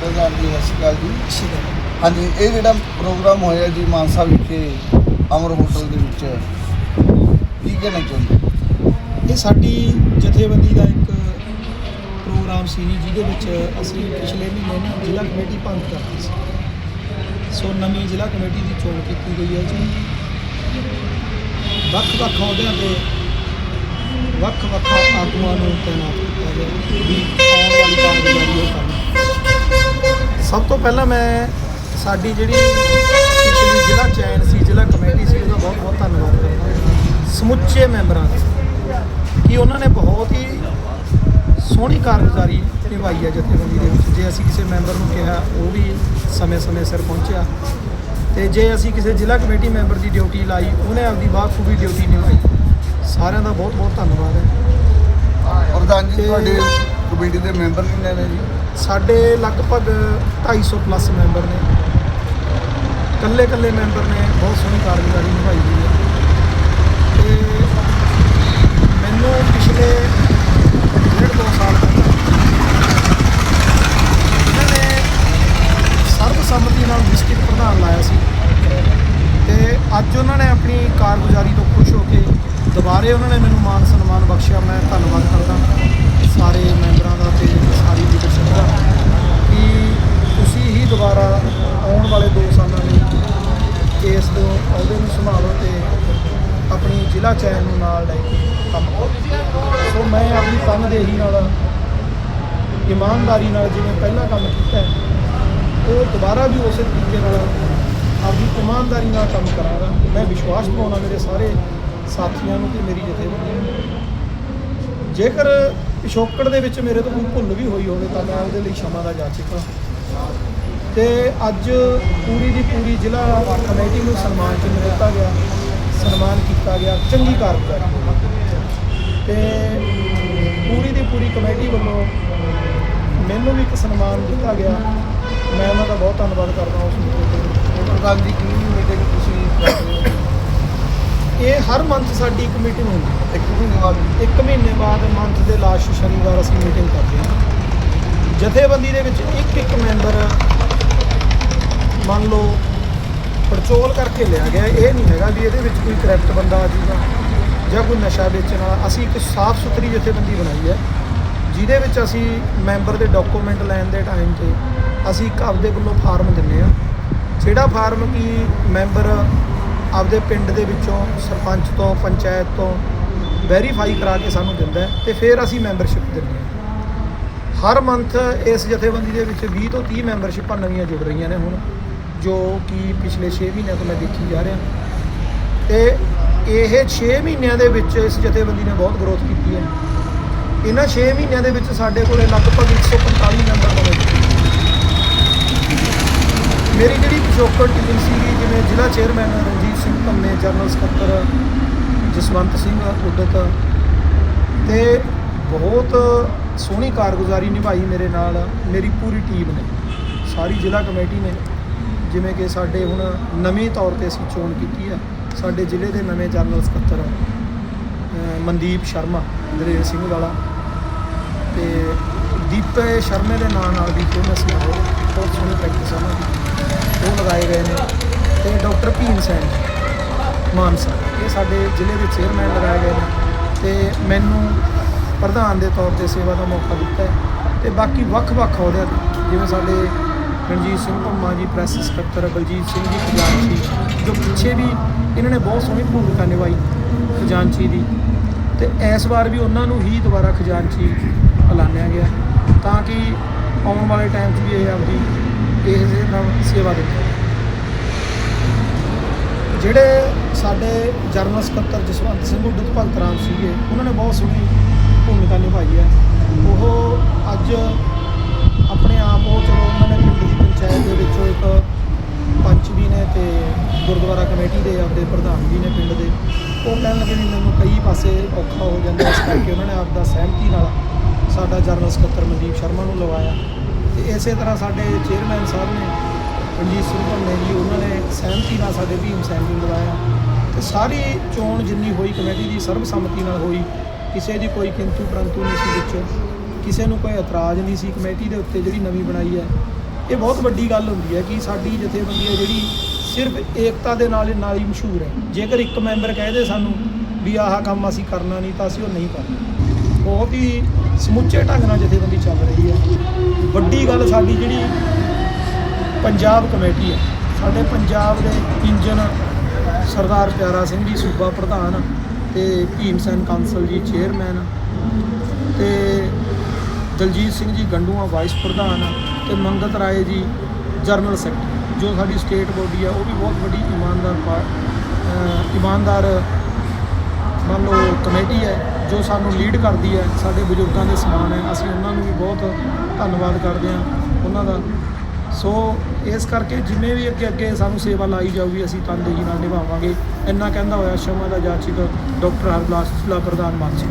ਪ੍ਰਧਾਨ ਜੀ ਸਤਿ ਸ਼੍ਰੀ ਅਕਾਲ ਜੀ। ਹਾਂਜੀ ਇਹ ਜਿਹੜਾ ਪ੍ਰੋਗਰਾਮ ਹੋਇਆ ਜੀ ਮਾਨਸਾ ਵਿਖੇ ਅਮਰ ਹੋਟਲ ਦੇ ਵਿੱਚ ਕੀ ਕਹਿਣਾ ਚਾਹੁੰਦੇ ਇਹ ਸਾਡੀ ਜਥੇਬੰਦੀ ਦਾ ਇੱਕ ਪ੍ਰੋਗਰਾਮ ਸੀ ਜਿਹਦੇ ਵਿੱਚ ਅਸੀਂ ਪਿਛਲੇ ਮਹੀਨੇ ਨਾ ਜ਼ਿਲ੍ਹਾ ਕਮੇਟੀ ਭੰਗ ਕਰਤੀ ਸੀ। ਸੋ ਨਵੀਂ ਜ਼ਿਲ੍ਹਾ ਕਮੇਟੀ ਦੀ ਚੋਣ ਕੀਤੀ ਗਈ ਹੈ ਜੀ। ਵੱਖ-ਵੱਖ ਅਹੁਦਿਆਂ ਤੇ ਵੱਖ-ਵੱਖ ਆਗੂਆਂ ਨੂੰ ਤਾਇਨਾਤ ਕੀਤਾ ਗਿਆ। ਵੀ ਆਉਣ ਵਾਲੀ ਕਾਰਗੁਜ਼ਾਰੀ ਉਹ ਕਰਨ ਸਭ ਤੋਂ ਪਹਿਲਾਂ ਮੈਂ ਸਾਡੀ ਜਿਹੜੀ ਪਿਛਲੀ ਜ਼ਿਲ੍ਹਾ ਚੈਨ ਸੀ ਜ਼ਿਲ੍ਹਾ ਕਮੇਟੀ ਸੀ ਉਹਦਾ ਬਹੁਤ ਬਹੁਤ ਧੰਨਵਾਦ ਕਰਦਾ ਸਮੁੱਚੇ ਮੈਂਬਰਾਂ ਦਾ। ਕਿ ਉਹਨਾਂ ਨੇ ਬਹੁਤ ਹੀ ਸੋਹਣੀ ਕਾਰਗੁਜ਼ਾਰੀ ਨਿਭਾਈ ਹੈ ਜਥੇਬੰਦੀ ਦੇ ਵਿੱਚ। ਜੇ ਅਸੀਂ ਕਿਸੇ ਮੈਂਬਰ ਨੂੰ ਕਿਹਾ ਉਹ ਵੀ ਸਮੇਂ-ਸਮੇਂ ਸਿਰ ਪਹੁੰਚਿਆ। ਤੇ ਜੇ ਅਸੀਂ ਕਿਸੇ ਜ਼ਿਲ੍ਹਾ ਕਮੇਟੀ ਮੈਂਬਰ ਦੀ ਡਿਊਟੀ ਲਾਈ ਉਹਨੇ ਆਪਦੀ ਬਾਖੂਬੀ ਡਿਊਟੀ ਨਿਭਾਈ। ਸਾਰਿਆਂ ਦਾ ਬਹੁਤ-ਬਹੁਤ ਧੰਨਵਾਦ ਹੈ। ਪ੍ਰਧਾਨ ਜੀ ਤੁਹਾਡੇ ਕਮੇਟੀ ਦੇ ਮੈਂਬਰ ਕਿੰਨੇ ਨੇ ਜੀ? ਸਾਡੇ ਲਗਭਗ 250 ਪਲੱਸ ਮੈਂਬਰ ਨੇ। ਕੱਲੇ ਕੱਲੇ ਮੈਂਬਰ ਨੇ, ਬਹੁਤ ਸੋਹਣੀ ਕਾਰਗੁਜ਼ਾਰੀ ਨਿਭਾਈ ਹੋਈ ਹੈ। ਤੇ ਮੈਨੂੰ ਪਿਛਲੇ ਡੇਢ ਦੋ ਸਾਲ ਪਹਿਲਾਂ ਇਹਨਾਂ ਨੇ ਸਰਬਸੰਮਤੀ ਨਾਲ ਡਿਸਟ੍ਰਿਕਟ ਪ੍ਰਧਾਨ ਲਾਇਆ ਸੀ। ਤੇ ਅੱਜ ਉਹਨਾਂ ਨੇ ਆਪਣੀ ਕਾਰਗੁਜ਼ਾਰੀ ਤੋਂ ਖੁਸ਼ ਹੋ ਕੇ ਦੁਬਾਰੇ ਉਹਨਾਂ ਨੇ ਮੈਨੂੰ ਮਾਨ ਸਨਮਾਨ ਬਖਸ਼ਿਆ। ਮੈਂ ਧੰਨਵਾਦ ਕਰਦਾ ਸਾਰੇ ਮੈਂਬਰਾਂ ਦਾ ਤੇ ਸਾਰੀ ਕਿ ਤੁਸੀਂ ਹੀ ਦੁਬਾਰਾ ਆਉਣ ਵਾਲੇ 2 ਸਾਲਾਂ ਲਈ ਇਸ ਤੋਂ ਅਹੁਦੇ ਨੂੰ ਸੰਭਾਲੋ ਤੇ ਆਪਣੀ ਜ਼ਿਲ੍ਹਾ ਚੈਨ ਨੂੰ ਨਾਲ ਲੈ ਕੇ ਕੰਮ ਕਰੋ। ਸੋ ਮੈਂ ਆਪਣੀ ਤਨਦੇਹੀ ਨਾਲ, ਇਮਾਨਦਾਰੀ ਨਾਲ ਜਿਵੇਂ ਪਹਿਲਾਂ ਕੰਮ ਕੀਤਾ, ਉਹ ਦੁਬਾਰਾ ਵੀ ਉਸੇ ਤਰੀਕੇ ਨਾਲ ਆਪਣੀ ਇਮਾਨਦਾਰੀ ਨਾਲ ਕੰਮ ਕਰਾਂਗਾ ਮੈਂ ਵਿਸ਼ਵਾਸ ਪਾਉਣਾ ਮੇਰੇ ਸਾਰੇ ਸਾਥੀਆਂ ਨੂੰ ਤੇ ਮੇਰੀ ਜਥੇਬੰਦੀ ਨੂੰ ਜੇਕਰ ਪਿਛੋਕੜ ਦੇ ਵਿੱਚ ਮੇਰੇ ਤੋਂ ਕੋਈ ਭੁੱਲ ਵੀ ਹੋਈ ਹੋਵੇ ਤਾਂ ਮੈਂ ਉਹਦੇ ਲਈ ਸ਼ਮਾ ਦਾ ਜਾਚਿਕਾ ਤੇ ਅੱਜ ਪੂਰੀ ਦੀ ਪੂਰੀ ਜ਼ਿਲ੍ਹਾ ਕਮੇਟੀ ਨੂੰ ਸਨਮਾਨ ਚ ਦਿੱਤਾ ਗਿਆ। ਸਨਮਾਨ ਕੀਤਾ ਗਿਆ। ਚੰਗੀ ਕਾਰਗੁਜ਼ਾਰੀ। ਤੇ ਪੂਰੀ ਦੀ ਪੂਰੀ ਕਮੇਟੀ ਵੱਲੋਂ ਮੈਨੂੰ ਵੀ ਇੱਕ ਸਨਮਾਨ ਦਿੱਤਾ ਗਿਆ। ਮੈਂ ਉਹਨਾਂ ਦਾ ਬਹੁਤ ਧੰਨਵਾਦ ਕਰਦਾ ਉਸ ਨੂੰ ਪ੍ਰਧਾਨ ਦੀ ਕਿੰਨੀ ਮੀਟਿੰਗ ਤੁਸੀਂ ਇਹ ਹਰ ਮੰਥ ਸਾਡੀ ਇੱਕ ਮੀਟਿੰਗ ਹੁੰਦੀ ਹੈ। ਇੱਕ ਮਹੀਨੇ ਬਾਅਦ? ਇੱਕ ਮਹੀਨੇ ਬਾਅਦ ਮੰਥ ਦੇ ਲਾਸਟ ਸ਼ਨੀਵਾਰ ਅਸੀਂ ਮੀਟਿੰਗ ਕਰਦੇ ਹਾਂ। ਜਥੇਬੰਦੀ ਦੇ ਵਿੱਚ ਇੱਕ ਇੱਕ ਮੈਂਬਰ ਮੰਨ ਲਓ ਪੜਚੋਲ ਕਰਕੇ ਲਿਆ ਗਿਆ। ਇਹ ਨਹੀਂ ਹੈਗਾ ਵੀ ਇਹਦੇ ਵਿੱਚ ਕੋਈ ਕਰੈਕਟ ਬੰਦਾ ਆ ਜਾਊਗਾ ਜਾਂ ਕੋਈ ਨਸ਼ਾ ਵੇਚਣ ਵਾਲਾ। ਅਸੀਂ ਇੱਕ ਸਾਫ਼ ਸੁਥਰੀ ਜਥੇਬੰਦੀ ਬਣਾਈ ਹੈ ਜਿਹਦੇ ਵਿੱਚ ਅਸੀਂ ਮੈਂਬਰ ਦੇ ਡਾਕੂਮੈਂਟ ਲੈਣ ਦੇ ਟਾਈਮ ਤੇ ਅਸੀਂ ਇੱਕ ਆਪਦੇ ਵੱਲੋਂ ਫਾਰਮ ਦਿੰਨੇ ਆ ਜਿਹੜਾ ਫਾਰਮ ਕੀ ਮੈਂਬਰ ਆਪਦੇ ਪਿੰਡ ਦੇ ਵਿੱਚੋਂ ਸਰਪੰਚ ਤੋਂ, ਪੰਚਾਇਤ ਤੋਂ ਵੈਰੀਫਾਈ ਕਰਾ ਕੇ ਸਾਨੂੰ ਦਿੰਦਾ ਹੈ ਤੇ ਫਿਰ ਅਸੀਂ ਮੈਂਬਰਸ਼ਿਪ ਦਿੰਦੇ ਹਾਂ। ਹਰ ਮੰਥ ਇਸ ਜਥੇਬੰਦੀ ਦੇ ਵਿੱਚ 20 ਤੋਂ 30 ਮੈਂਬਰਸ਼ਿਪਾਂ ਨਵੀਆਂ ਜੁੜ ਰਹੀਆਂ ਨੇ ਹੁਣ, ਜੋ ਕਿ ਪਿਛਲੇ 6 ਮਹੀਨਿਆਂ ਤੋਂ ਮੈਂ ਦੇਖੀ ਜਾ ਰਿਹਾ। ਤੇ ਇਹ 6 ਮਹੀਨਿਆਂ ਦੇ ਵਿੱਚ ਇਸ ਜਥੇਬੰਦੀ ਨੇ ਬਹੁਤ ਗਰੋਥ ਕੀਤੀ ਹੈ। ਇਹਨਾਂ 6 ਮਹੀਨਿਆਂ ਦੇ ਵਿੱਚ ਸਾਡੇ ਕੋਲੇ ਲਗਭਗ 145 ਮੈਂਬਰ ਬਣੇ। ਮੇਰੀ ਜਿਹੜੀ ਪਿਛੋਕੜ ਟੀਮ ਸੀਗੀ, ਜਿਵੇਂ ਜ਼ਿਲ੍ਹਾ ਚੇਅਰਮੈਨ ਰਣਜੀਤ ਸਿੰਘ ਧੰਮੇ, ਜਨਰਲ ਸਕੱਤਰ ਜਸਵੰਤ ਸਿੰਘ ਉਦਤ ਤੇ ਬਹੁਤ ਸੋਹਣੀ ਕਾਰਗੁਜ਼ਾਰੀ ਨਿਭਾਈ ਮੇਰੇ ਨਾਲ ਮੇਰੀ ਪੂਰੀ ਟੀਮ ਨੇ, ਸਾਰੀ ਜ਼ਿਲ੍ਹਾ ਕਮੇਟੀ ਨੇ। ਜਿਵੇਂ ਕਿ ਸਾਡੇ ਹੁਣ ਨਵੇਂ ਤੌਰ ਤੇ ਅਸੀਂ ਚੋਣ ਕੀਤੀ ਹੈ ਸਾਡੇ ਜ਼ਿਲ੍ਹੇ ਦੇ ਨਵੇਂ ਜਨਰਲ ਸਕੱਤਰ ਮਨਦੀਪ ਸ਼ਰਮਾ ਦਰੇਲ ਸਿੰਘ ਵਾਲਾ ਤੇ ਦੀਪੇ ਸ਼ਰਮੇ ਦੇ ਨਾਂ ਨਾਲ ਵੀ ਫੇਮਸ ਨੇ ਉਹ। ਬਹੁਤ ਸੋਹਣੀ ਪ੍ਰੈਕਟਿਸ ਉਹਨਾਂ ਦੀ ਉਹ ਲਗਾਏ ਗਏ ਨੇ ਤੇ ਡਾਕਟਰ ਭੀਮ ਸੈਨ ਮਾਨਸਾ ਇਹ ਸਾਡੇ ਜ਼ਿਲ੍ਹੇ ਦੇ ਚੇਅਰਮੈਨ ਲਗਾਏ ਗਏ ਨੇ ਤੇ ਮੈਨੂੰ ਪ੍ਰਧਾਨ ਦੇ ਤੌਰ ਤੇ ਸੇਵਾ ਦਾ ਮੌਕਾ ਦਿੱਤਾ ਹੈ ਤੇ ਬਾਕੀ ਵੱਖ-ਵੱਖ ਅਹੁਦਿਆਂ ਤੇ, ਜਿਵੇਂ ਸਾਡੇ ਰਣਜੀਤ ਸਿੰਘ ਭੰਮਾ ਜੀ, ਪ੍ਰੈਸ ਸਕੱਤਰ, ਬਲਜੀਤ ਸਿੰਘ ਜੀ, ਖਜ਼ਾਨਚੀ, ਜੋ ਪਿੱਛੇ ਵੀ ਇਹਨਾਂ ਨੇ ਬਹੁਤ ਸੋਹਣੀ ਭੂਮਿਕਾ ਨਿਭਾਈ ਖਜ਼ਾਨਚੀ ਦੀ, ਤੇ ਇਸ ਵਾਰ ਵੀ ਉਹਨਾਂ ਨੂੰ ਹੀ ਦੁਬਾਰਾ ਖਜ਼ਾਨਚੀ ਐਲਾਨਿਆ ਗਿਆ ਤਾਂ ਕਿ ਆਉਣ ਵਾਲੇ ਟਾਈਮ 'ਚ ਵੀ ਇਹ ਆਪਦੀ ਇਸ ਨਾਲ ਸੇਵਾ ਦੇ ਜਿਹੜੇ ਸਾਡੇ ਜਰਨਲ ਸਕੱਤਰ ਜਸਵੰਤ ਸਿੰਘ ਉਡਤ ਭਗਤ ਰਾਮ ਸੀਗੇ, ਉਹਨਾਂ ਨੇ ਬਹੁਤ ਸੋਹਣੀ ਭੂਮਿਕਾ ਨਿਭਾਈ ਹੈ। ਉਹ ਅੱਜ ਆਪਣੇ ਆਪ ਉਹ ਚਲੋ ਉਹਨਾਂ ਨੇ ਪਿੰਡ ਦੀ ਪੰਚਾਇਤ ਦੇ ਵਿੱਚੋਂ ਇੱਕ ਪੰਚ ਵੀ ਨੇ ਤੇ ਗੁਰਦੁਆਰਾ ਕਮੇਟੀ ਦੇ ਆਪਦੇ ਪ੍ਰਧਾਨ ਵੀ ਨੇ ਪਿੰਡ ਦੇ। ਉਹ ਕਹਿਣ ਲੱਗੇ ਵੀ ਮੈਨੂੰ ਕਈ ਪਾਸੇ ਔਖਾ ਹੋ ਜਾਂਦਾ, ਇਸ ਕਰਕੇ ਉਹਨਾਂ ਨੇ ਆਪਦਾ ਸਹਿਮਤੀ ਨਾਲ ਸਾਡਾ ਜਨਰਲ ਸਕੱਤਰ ਮਨਦੀਪ ਸ਼ਰਮਾ ਨੂੰ ਲਵਾਇਆ। ਤੇ ਇਸੇ ਤਰ੍ਹਾਂ ਸਾਡੇ ਚੇਅਰਮੈਨ ਸਾਹਿਬ ਨੇ ਰਣਜੀਤ ਸਿੰਘ ਭੰਨੇ ਜੀ, ਉਹਨਾਂ ਨੇ ਸਹਿਮਤੀ ਨਾਲ ਸਾਡੇ ਭੀਮ ਸੈਨ ਨੂੰ ਲਵਾਇਆ। ਤੇ ਸਾਰੀ ਚੋਣ ਜਿੰਨੀ ਹੋਈ, ਕਮੇਟੀ ਦੀ ਸਰਬਸੰਮਤੀ ਨਾਲ ਹੋਈ, ਕਿਸੇ ਦੀ ਕੋਈ ਕਿੰਤੂ ਪਰੰਤੂ ਨਹੀਂ ਸੀ ਵਿੱਚ। ਕਿਸੇ ਨੂੰ ਕੋਈ ਇਤਰਾਜ਼ ਨਹੀਂ ਸੀ। ਕਮੇਟੀ ਦੇ ਉੱਤੇ ਜਿਹੜੀ ਨਵੀਂ ਬਣਾਈ ਹੈ, ਇਹ ਬਹੁਤ ਵੱਡੀ ਗੱਲ ਹੁੰਦੀ ਹੈ ਕਿ ਸਾਡੀ ਜਥੇਬੰਦੀ ਹੈ ਜਿਹੜੀ ਸਿਰਫ ਏਕਤਾ ਦੇ ਨਾਲ ਨਾਲ ਹੀ ਮਸ਼ਹੂਰ ਹੈ। ਜੇਕਰ ਇੱਕ ਮੈਂਬਰ ਕਹਦੇ ਸਾਨੂੰ ਵੀ ਆਹ ਕੰਮ ਅਸੀਂ ਕਰਨਾ ਨਹੀਂ, ਤਾਂ ਅਸੀਂ ਉਹ ਨਹੀਂ ਕਰਨਾ। ਬਹੁਤ ਹੀ ਸਮੁੱਚੇ ਢੰਗ ਨਾਲ ਜਥੇਬੰਦੀ ਚੱਲ ਰਹੀ ਹੈ। ਵੱਡੀ ਗੱਲ ਸਾਡੀ ਜਿਹੜੀ ਪੰਜਾਬ ਕਮੇਟੀ ਹੈ, ਸਾਡੇ ਪੰਜਾਬ ਦੇ ਇੰਜਨ ਸਰਦਾਰ ਪਿਆਰਾ ਸਿੰਘ ਜੀ, ਸੂਬਾ ਪ੍ਰਧਾਨ ਤੇ ਭੀਮ ਸੈਨ ਕਾਉਂਸਲ ਜੀ, ਚੇਅਰਮੈਨ ਤੇ ਦਲਜੀਤ ਸਿੰਘ ਜੀ ਗੰਡੂਆ, ਵਾਈਸ ਪ੍ਰਧਾਨ ਤੇ ਮੰਗਤ ਰਾਏ ਜੀ, ਜਨਰਲ ਸੈਕਟਰੀ। ਜੋ ਸਾਡੀ ਸਟੇਟ ਬੋਡੀ ਆ ਉਹ ਵੀ ਬਹੁਤ ਵੱਡੀ ਇਮਾਨਦਾਰ ਪਾ- ਇਮਾਨਦਾਰ ਮੰਨ ਲਓ ਕਮੇਟੀ ਹੈ ਜੋ ਸਾਨੂੰ ਲੀਡ ਕਰਦੀ ਹੈ, ਸਾਡੇ ਬਜ਼ੁਰਗਾਂ ਦੇ ਸਮਾਨ ਹੈ। ਅਸੀਂ ਉਹਨਾਂ ਨੂੰ ਵੀ ਬਹੁਤ ਧੰਨਵਾਦ ਕਰਦੇ ਹਾਂ ਉਹਨਾਂ ਦਾ। ਸੋ ਇਸ ਕਰਕੇ ਜਿਵੇਂ ਵੀ ਅੱਗੇ ਅੱਗੇ ਸਾਨੂੰ ਸੇਵਾ ਲਾਈ ਜਾਊਗੀ, ਅਸੀਂ ਤਨਦੇਹੀ ਨਾਲ ਨਿਭਾਵਾਂਗੇ। ਇੰਨਾ ਕਹਿੰਦਾ ਹੋਇਆ ਸ਼ਮਾ ਦਾ ਜਾਚਕ ਡਾਕਟਰ ਹਰਬਲਾਸ, ਜ਼ਿਲ੍ਹਾ ਪ੍ਰਧਾਨ ਮਾਨਸਾ।